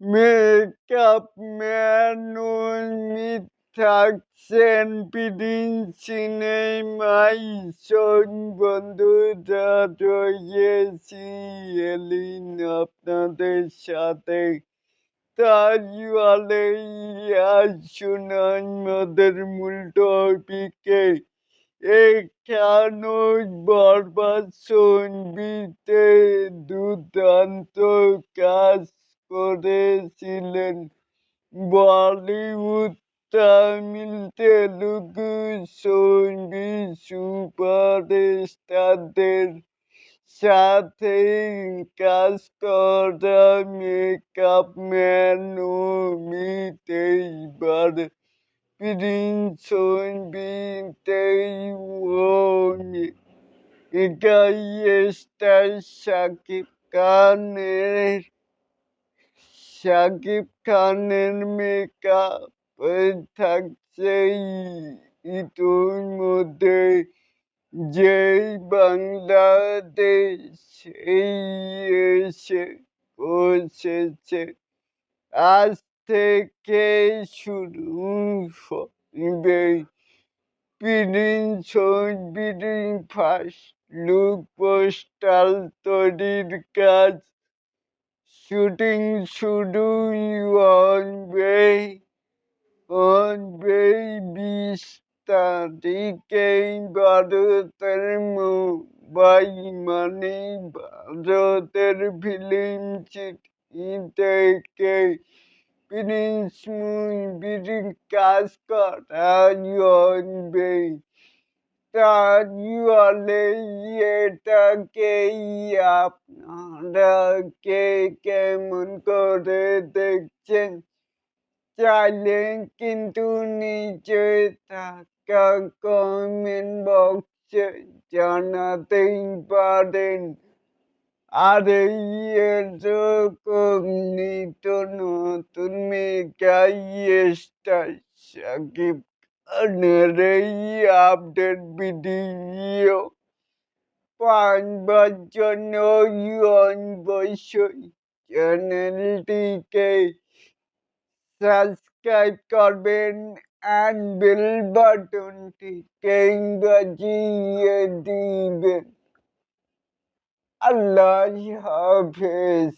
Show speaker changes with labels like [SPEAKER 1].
[SPEAKER 1] Makeup man থাকছেন পিডিং সিনেমায় শোন বন্ধুরা রয়েছি এলিন আপনাদের সাথে। তাজওয়ালে আসুন আমাদের মূল টপিকে এখানো বরবাদ সঙ্গীতে দুর্দান্ত কাজ করেছিলেন। বলিউড তামিল, তেলুগু সঙ্গী, সুপারস্টারদের সাথে কাজ করা, মেকআপ ম্যান অমিত এইবার প্রিন্স সঙ্গীতেই গাইস্টার শাকিব খানের শাকিব খানের মেকআপ থাকছে মধ্যে যেই বাংলাদেশ এসে বসেছে। আজ থেকে শুরু হবে বিডিং ফার্স্ট লুক, পোস্টাল তৈরির কাজ। শুটিং শুরু হবে হবে বিশ তারিখে ভারতের মুম্বাই মানে ভারতের ফিল্ম সিটি থেকে প্রিন্স মুভির কাজ করা হবে তাহলে এটাকেই আপনারা কেমন করে দেখছেন চাইলে কিন্তু নিচে থাকা কমেন্ট বক্সে জানাতেই পারেন আর এরকম নিত্য নতুন মেগাই স্টার সাকিব এই আপডেট ভিডিও পাঁচবার জন্য অবশ্যই চ্যানেলটিকে সাবস্ক্রাইব করবেন অ্যান্ড বেল বাটনটিকে বাজিয়ে দিবেন। আল্লাহ হাফেজ।